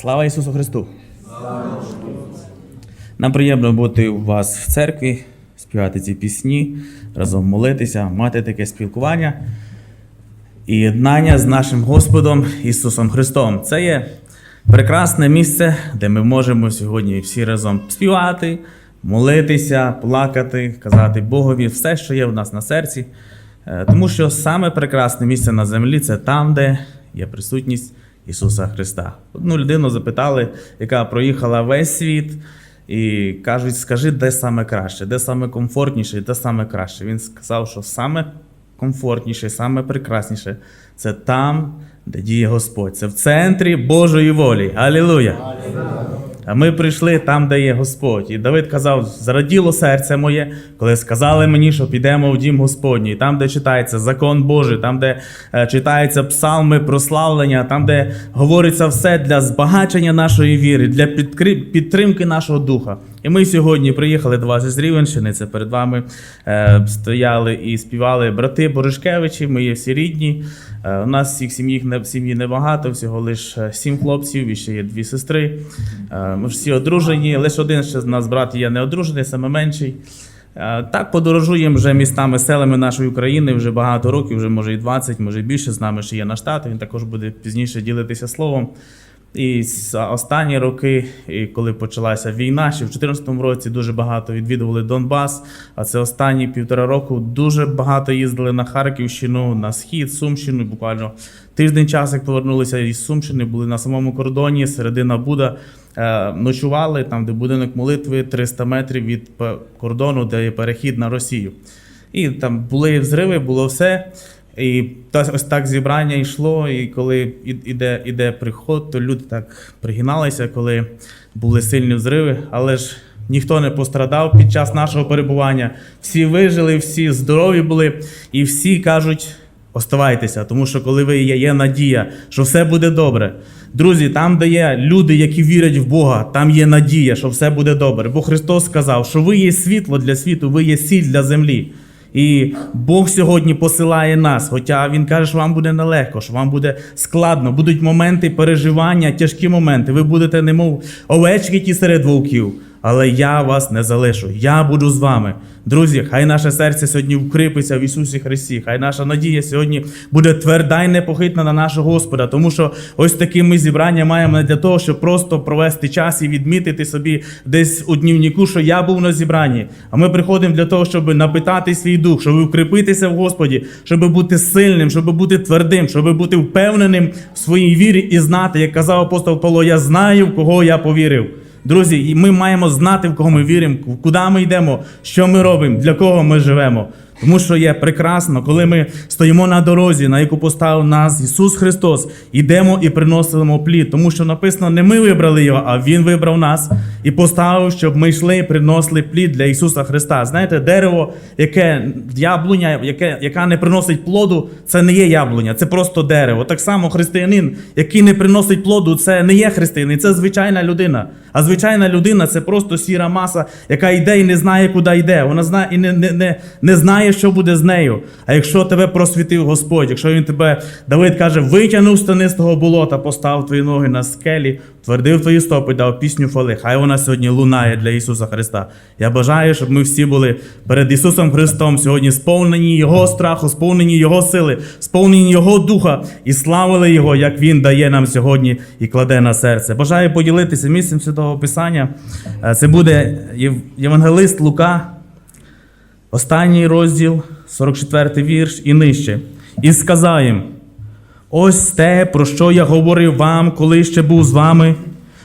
Слава Ісусу Христу! Нам приємно бути у вас в церкві, співати ці пісні, разом молитися, мати таке спілкування і єднання з нашим Господом Ісусом Христом. Це є прекрасне місце, де ми можемо сьогодні всі разом співати, молитися, плакати, казати Богові все, що є в нас на серці. Е, Тому що саме прекрасне місце на землі це там, де є присутність Ісуса Христа. Одну людину запитали, яка проїхала весь світ, і кажуть, скажи, де саме краще, де саме комфортніше, де саме краще. Він сказав, що саме комфортніше, саме прекрасніше це там, де діє Господь. Це в центрі Божої волі. Алілуя! А ми прийшли там, де є Господь. І Давид казав: зраділо серце моє, коли сказали мені, що підемо в дім Господній, там, де читається закон Божий, там, де е, читаються псалми, прославлення, там, де говориться все для збагачення нашої віри, для підтримки нашого духа. І ми сьогодні приїхали до вас із Рівенщини. Це перед вами е, стояли і співали брати Боришкевичі. Є всі рідні. Е, у нас всіх сім'ї в сім'ї небагато, всього лише сім хлопців, і ще є дві сестри. Е, Ми всі одружені. Лише один ще з нас брат є не одружений, саме менший. Е, Так подорожуємо вже містами, селами нашої України вже багато років, вже може і 20, може і більше. З нами ще є наш тато. Він також буде пізніше ділитися словом. І останні роки, і коли почалася війна, ще в 2014 році дуже багато відвідували Донбас. А це останні півтора року дуже багато їздили на Харківщину, на схід, Сумщину. Буквально тиждень часу, як повернулися із Сумщини, були на самому кордоні, середина Буда. Е, ночували там, де будинок молитви 300 метрів від кордону, де є перехід на Росію. І там були взриви, було все. І ось так зібрання йшло, і коли іде, іде приход, то люди так пригиналися, коли були сильні взриви, але ж ніхто не пострадав під час нашого перебування. Всі вижили, всі здорові були, і всі кажуть: оставайтеся, тому що коли ви є, є надія, що все буде добре. Друзі, там, де є люди, які вірять в Бога, там є надія, що все буде добре. Бо Христос сказав, що ви є світло для світу, ви є сіль для землі. І Бог сьогодні посилає нас, хоча Він каже, що вам буде нелегко, що вам буде складно, будуть моменти переживання, тяжкі моменти. Ви будете, немов овечки ті серед вовків. Але я вас не залишу. Я буду з вами. Друзі, хай наше серце сьогодні вкріпиться в Ісусі Христі. Хай наша надія сьогодні буде тверда і непохитна на нашого Господа. Тому що ось такі ми зібрання маємо не для того, щоб просто провести час і відмітити собі десь у днівнику, що я був на зібранні. А ми приходимо для того, щоб напитати свій дух, щоб укріпитися в Господі, щоб бути сильним, щоб бути твердим, щоб бути впевненим в своїй вірі і знати, як казав апостол Павло, я знаю, в кого я повірив. Друзі, ми маємо знати, в кого ми віримо, куди ми йдемо, що ми робимо, для кого ми живемо. Тому що є прекрасно, коли ми стоїмо на дорозі, на яку поставив нас Ісус Христос, йдемо і приносимо плід. Тому що написано, не ми вибрали його, а Він вибрав нас і поставив, щоб ми йшли і приносили плід для Ісуса Христа. Знаєте, дерево, яке яблуня, яке, яка не приносить плоду, це не є яблуня, це просто дерево. Так само християнин, який не приносить плоду, це не є християнин, це звичайна людина. А звичайна людина це просто сіра маса, яка йде і не знає, куди йде. Вона знає і не, не, не, не знає, що буде з нею. А якщо тебе просвітив Господь, якщо він тебе, Давид каже, витягнув з тинистого болота, постав твої ноги на скелі, твердив твої стопи, дав пісню фали. Хай вона сьогодні лунає для Ісуса Христа. Я бажаю, щоб ми всі були перед Ісусом Христом сьогодні сповнені Його страху, сповнені Його сили, сповнені Його духа і славили Його, як Він дає нам сьогодні і кладе на серце. Бажаю поділитися місцем Святого Писання. Е, Це буде Єв- Євангелист Лука, останній розділ, 44 вірш і нижче. І сказав їм: Ось те, про що я говорив вам, коли ще був з вами.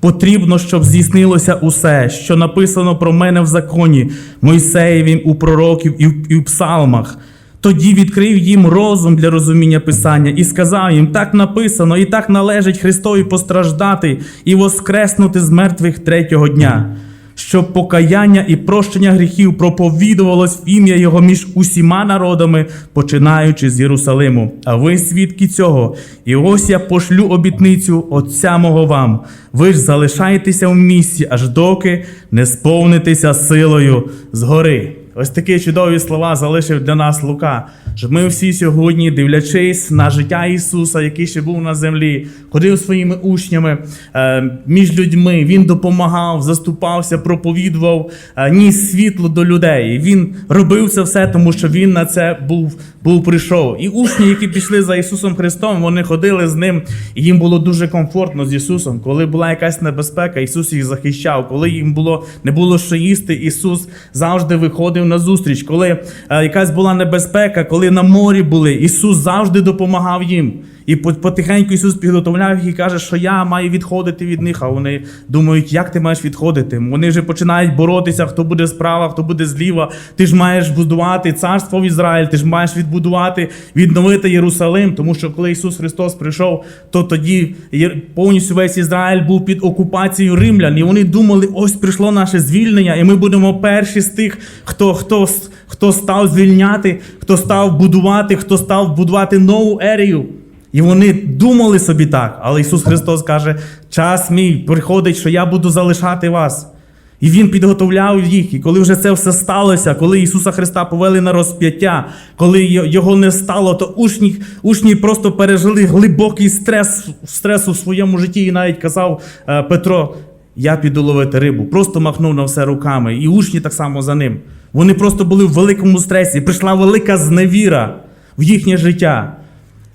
Потрібно, щоб здійснилося усе, що написано про мене в законі, Мойсеєвім у пророків і в, псалмах. Тоді відкрив їм розум для розуміння Писання і сказав їм: так написано, і так належить Христові постраждати і воскреснути з мертвих третього дня щоб покаяння і прощення гріхів проповідувалось в ім'я Його між усіма народами, починаючи з Єрусалиму. А ви свідки цього. І ось я пошлю обітницю Отця мого вам. Ви ж залишайтеся в місті, аж доки не сповнитеся силою згори. Ось такі чудові слова залишив для нас Лука. Щоб ми всі сьогодні, дивлячись на життя Ісуса, який ще був на землі, ходив своїми учнями е, між людьми. Він допомагав, заступався, проповідував, е, ніс світло до людей. Він робив це все, тому що він на це був, був прийшов. І учні, які пішли за Ісусом Христом, вони ходили з ним, і їм було дуже комфортно з Ісусом. Коли була якась небезпека, Ісус їх захищав. Коли їм було не було що їсти, Ісус завжди виходив на зустріч. Коли е, якась була небезпека, коли на морі були, Ісус завжди допомагав їм. І по- потихеньку Ісус підготовляв їх і каже, що я маю відходити від них. А вони думають, як ти маєш відходити? Вони вже починають боротися, хто буде справа, хто буде зліва. Ти ж маєш будувати царство в Ізраїль, ти ж маєш відбудувати, відновити Єрусалим. Тому що коли Ісус Христос прийшов, то тоді повністю весь Ізраїль був під окупацією римлян. І вони думали, ось прийшло наше звільнення, і ми будемо перші з тих, хто, хто, хто став звільняти, хто став будувати, хто став будувати нову ерію. І вони думали собі так, але Ісус Христос каже: час мій приходить, що я буду залишати вас. І Він підготовляв їх. І коли вже це все сталося, коли Ісуса Христа повели на розп'яття, коли його не стало, то учні, учні просто пережили глибокий стрес, стрес у своєму житті. І навіть казав е, Петро: Я піду ловити рибу. Просто махнув на все руками. І учні так само за ним. Вони просто були в великому стресі. Прийшла велика зневіра в їхнє життя.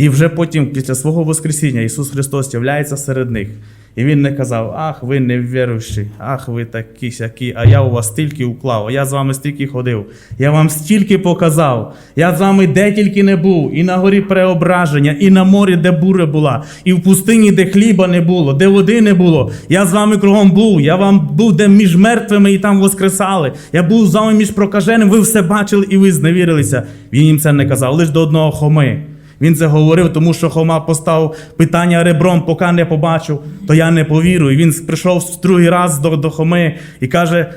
І вже потім, після свого Воскресіння, Ісус Христос являється серед них. І Він не казав: Ах, ви невіруючі, ах, ви такі сякі, а я у вас стільки уклав, а я з вами стільки ходив, я вам стільки показав, я з вами де тільки не був, і на горі преображення, і на морі, де буря була, і в пустині, де хліба не було, де води не було. Я з вами кругом був, я вам був де між мертвими і там воскресали. Я був з вами між прокаженими, ви все бачили і ви зневірилися. Він їм це не казав, лише до одного хоми. Він це говорив, тому що Хома постав питання ребром, поки не побачив, то я не повірю. І він прийшов в другий раз до, до Хоми і каже,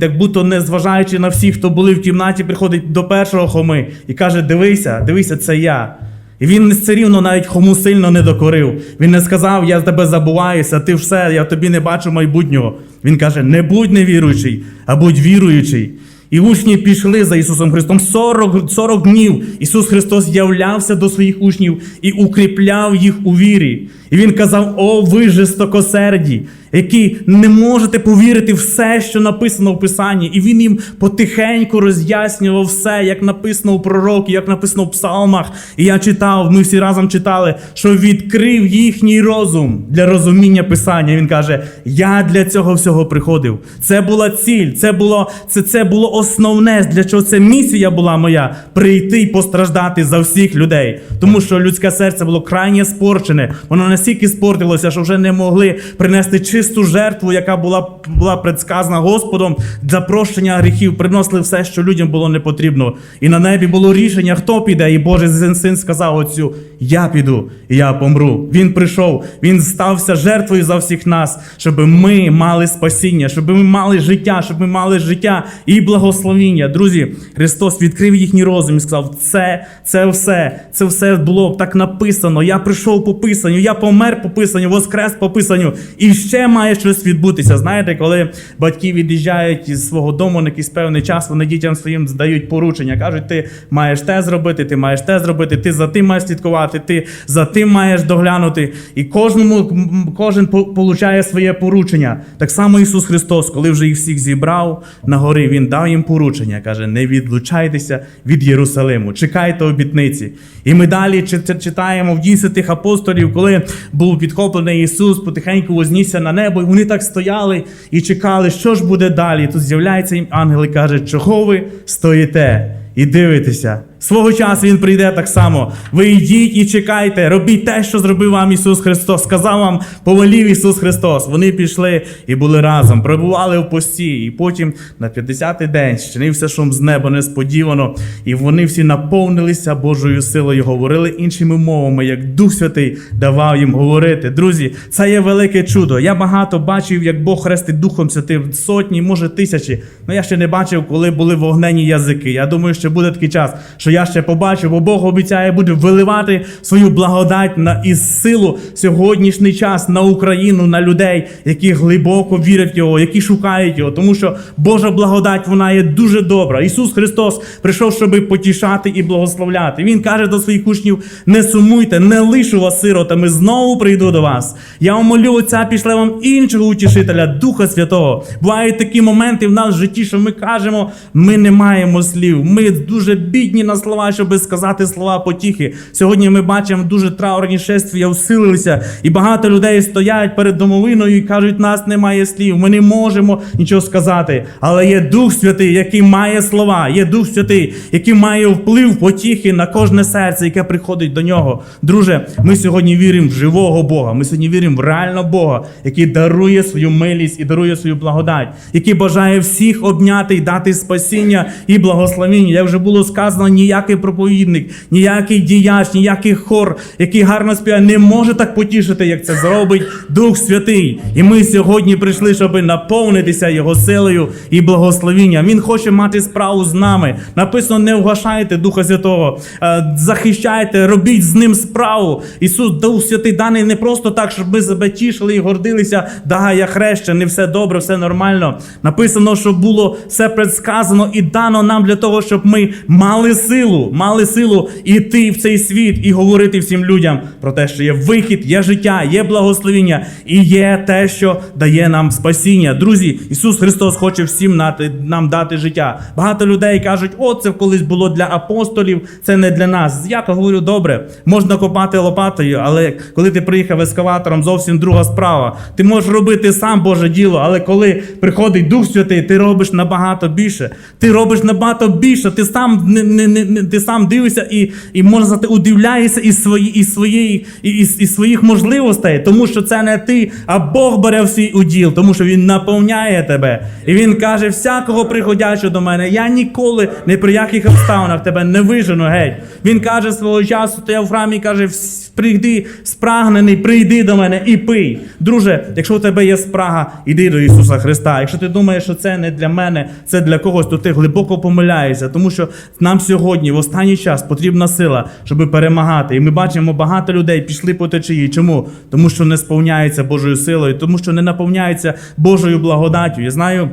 як будто не зважаючи на всіх, хто були в кімнаті, приходить до першого Хоми і каже: Дивися, дивися, це я. І він все рівно навіть Хому сильно не докорив. Він не сказав, я тебе забуваюся, ти все, я тобі не бачу майбутнього. Він каже: не будь невіруючий, а будь віруючий. І учні пішли за Ісусом Христом 40, 40 днів. Ісус Христос являвся до своїх учнів і укріпляв їх у вірі. І Він казав: О, ви жестокосерді, які не можете повірити все, що написано в Писанні. І Він їм потихеньку роз'яснював все, як написано у пророкі, як написано в псалмах. І я читав, ми всі разом читали, що відкрив їхній розум для розуміння Писання. Він каже: Я для цього всього приходив. Це була ціль, це було, це, це було основне, для чого це місія була моя прийти і постраждати за всіх людей. Тому що людське серце було крайне спорчене. Воно настільки спортилося, що вже не могли принести чисту жертву, яка була, була предсказана Господом для прощення гріхів. Приносили все, що людям було не потрібно. І на небі було рішення, хто піде. І Божий син- сказав оцю: Я піду, і я помру. Він прийшов, він стався жертвою за всіх нас, щоб ми мали спасіння, щоб ми мали життя, щоб ми мали життя і благословіння. Друзі, Христос відкрив їхній розум і сказав: це, це все, це все було так написано. Я прийшов по писанню, я помер по писанню, воскрес по писанню. І ще має щось відбутися. Знаєте, коли батьки від'їжджають із свого дому на якийсь певний час, вони дітям своїм здають поручення. Кажуть, ти маєш те зробити, ти маєш те зробити, ти за тим маєш слідкувати, ти за тим маєш доглянути. І кожному кожен получає своє поручення. Так само Ісус Христос, коли вже їх всіх зібрав на горі, Він дав їм поручення. Каже: не відлучайтеся від Єрусалиму, чекайте обітниці. І ми далі чи- чи- читаємо в дії святих апостолів, коли був підхоплений Ісус, потихеньку вознісся на небо, і вони так стояли і чекали, що ж буде далі. Тут з'являється їм ангел і каже, чого ви стоїте і дивитеся. Свого часу він прийде так само. Ви йдіть і чекайте, робіть те, що зробив вам Ісус Христос. Сказав вам, повелів Ісус Христос. Вони пішли і були разом, перебували в пості. І потім на 50-й день щинився шум з неба несподівано, і вони всі наповнилися Божою силою, говорили іншими мовами, як Дух Святий давав їм говорити. Друзі, це є велике чудо. Я багато бачив, як Бог хрестить Духом Святим сотні, може тисячі. Ну я ще не бачив, коли були вогнені язики. Я думаю, що буде такий час, що я ще побачу, бо Бог обіцяє буде виливати свою благодать на і силу сьогоднішній час на Україну, на людей, які глибоко вірять в його, які шукають його. Тому що Божа благодать вона є дуже добра. Ісус Христос прийшов, щоб потішати і благословляти. Він каже до своїх учнів: не сумуйте, не лишу вас сиротами, знову прийду до вас. Я умолю Отця, пішле вам іншого утішителя, Духа Святого. Бувають такі моменти в нас в житті, що ми кажемо, ми не маємо слів. Ми дуже бідні на слова, щоб сказати слова потіхи. Сьогодні ми бачимо дуже траурні шествія, усилилися, і багато людей стоять перед домовиною і кажуть, нас немає слів. Ми не можемо нічого сказати. Але є Дух Святий, який має слова, є Дух Святий, який має вплив потіхи на кожне серце, яке приходить до нього. Друже, ми сьогодні віримо в живого Бога. Ми сьогодні віримо в реального Бога, який дарує свою милість і дарує свою благодать, який бажає всіх обняти і дати спасіння і благословіння. Як вже було сказано, ніякий проповідник, ніякий діяч, ніякий хор, який гарно співає, не може так потішити, як це зробить Дух Святий. І ми сьогодні прийшли, щоб наповнитися Його силою і благословінням. Він хоче мати справу з нами. Написано: не вгашайте Духа Святого, е, захищайте, робіть з ним справу. Ісус Дух Святий даний не просто так, щоб ми себе тішили і гордилися. Да, я хрещений, все добре, все нормально. Написано, що було все предсказано і дано нам для того, щоб ми мали силу, мали силу іти в цей світ і говорити всім людям про те, що є вихід, є життя, є благословіння і є те, що дає нам спасіння. Друзі, Ісус Христос хоче всім нам дати життя. Багато людей кажуть, о, це колись було для апостолів, це не для нас. Я говорю, добре, можна копати лопатою, але коли ти приїхав ескаватором, зовсім друга справа. Ти можеш робити сам Боже діло, але коли приходить Дух Святий, ти робиш набагато більше. Ти робиш набагато більше. Ти сам не, не, не, не- ти сам дивишся і, і можна сказати, удивляєшся із, свої, із, своєї, із, із своїх можливостей, тому що це не ти, а Бог бере в свій уділ, тому що Він наповняє тебе. І Він каже: всякого приходячого до мене, я ніколи ні при яких обставинах тебе не вижену геть. Він каже свого часу, стояв в храмі і каже: прийди спрагнений, прийди до мене і пий. Друже, якщо у тебе є спрага, іди до Ісуса Христа. Якщо ти думаєш, що це не для мене, це для когось, то ти глибоко помиляєшся, тому що нам сьогодні, в останній час, потрібна сила, щоб перемагати. І ми бачимо, багато людей пішли по течії. Чому? Тому що не сповняються Божою силою, тому що не наповняються Божою благодаттю. Я знаю.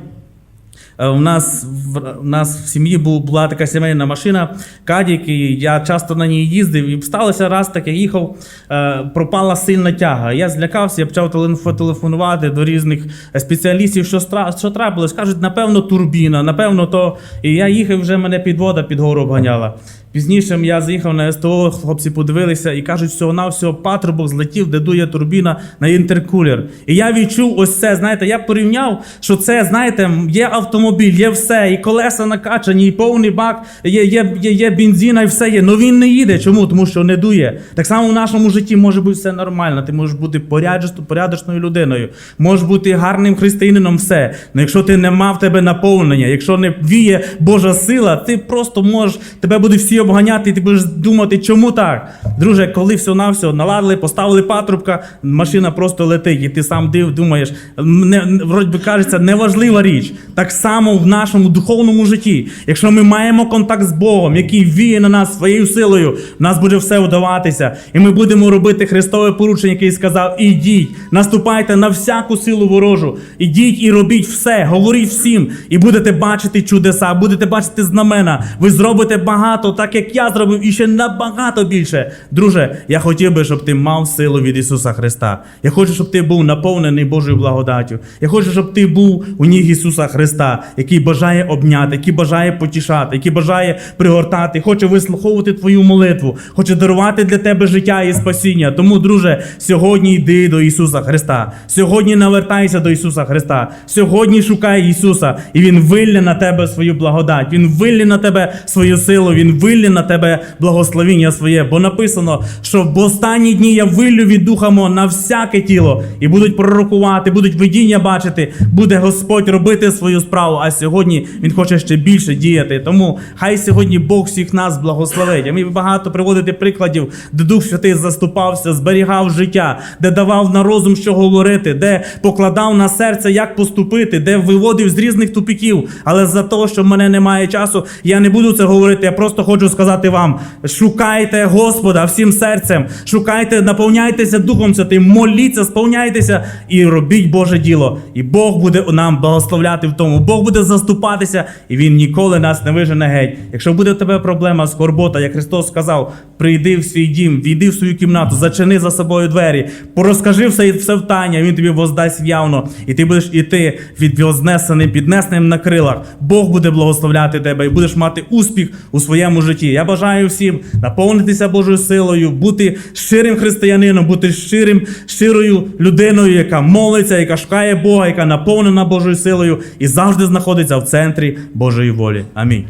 Е, У нас в нас в сім'ї бу- була така сімейна машина Кадік, і я часто на ній їздив. І сталося раз таке, їхав, е, пропала сильна тяга. Я злякався, я почав телефонувати до різних спеціалістів, що що трапилось. Кажуть, напевно, турбіна, напевно, то. І я їхав, вже мене підвода під гору обганяла. Пізніше я заїхав на СТО, хлопці подивилися і кажуть, всього на всього патрубок злетів, де дує турбіна на інтеркулер. І я відчув ось це. Знаєте, я порівняв, що це, знаєте, є автомобіль, є все, і колеса накачані, і повний бак, є, є, є, є бензина, і все є. Ну він не їде. Чому? Тому що не дує. Так само в нашому житті може бути все нормально. Ти можеш бути порядочно- порядочною людиною, можеш бути гарним християнином, все. Ну якщо ти не мав тебе наповнення, якщо не віє Божа сила, ти просто можеш, тебе будуть всі обганяти, і ти будеш думати, чому так? Друже, коли все на все наладили, поставили патрубка, машина просто летить, і ти сам див, думаєш, не, вроді би кажеться, неважлива річ. Так само в нашому духовному житті. Якщо ми маємо контакт з Богом, який віє на нас своєю силою, нас буде все вдаватися, і ми будемо робити Христове поручення, який сказав: ідіть, наступайте на всяку силу ворожу, ідіть і робіть все, говоріть всім, і будете бачити чудеса, будете бачити знамена. Ви зробите багато, так як я зробив, і ще набагато більше. Друже, я хотів би, щоб ти мав силу від Ісуса Христа. Я хочу, щоб ти був наповнений Божою благодаттю. Я хочу, щоб ти був у ніг Ісуса Христа, який бажає обняти, який бажає потішати, який бажає пригортати, хоче вислуховувати твою молитву, хоче дарувати для тебе життя і спасіння. Тому, друже, сьогодні йди до Ісуса Христа. Сьогодні навертайся до Ісуса Христа. Сьогодні шукай Ісуса, і Він вилє на тебе свою благодать. Він вилє на тебе свою силу. Він вилє на тебе благословіння своє. Бо написано, що в останні дні я виллю від духа мого на всяке тіло, і будуть пророкувати, будуть видіння бачити, буде Господь робити свою справу. а сьогодні він хоче ще більше діяти. Тому хай сьогодні Бог всіх нас благословить. А ми багато приводити прикладів, де Дух Святий заступався, зберігав життя, де давав на розум, що говорити, де покладав на серце, як поступити, де виводив з різних тупіків. Але за те, що в мене немає часу, я не буду це говорити. Я просто хочу сказати вам: шукайте Господа всім серцем, шукайте, наповняйтеся Духом Святим, моліться, сповняйтеся і робіть Боже діло. І Бог буде нам благословляти в тому. Бог буде заступатися, і Він ніколи нас не вижене геть. Якщо буде в тебе проблема, скорбота, як Христос сказав, прийди в свій дім, війди в свою кімнату, зачини за собою двері, порозкажи все, все в тайні, Він тобі воздасть явно, і ти будеш іти від вознесеним, піднесеним на крилах. Бог буде благословляти тебе і будеш мати успіх у своєму житті. Я бажаю всім наповнитися Божою силою, бути щирим християнином, бути щирим, щирою людиною, яка молиться, яка шукає Бога, яка наповнена Божою силою і завжди знаходиться в центрі Божої волі. Амінь.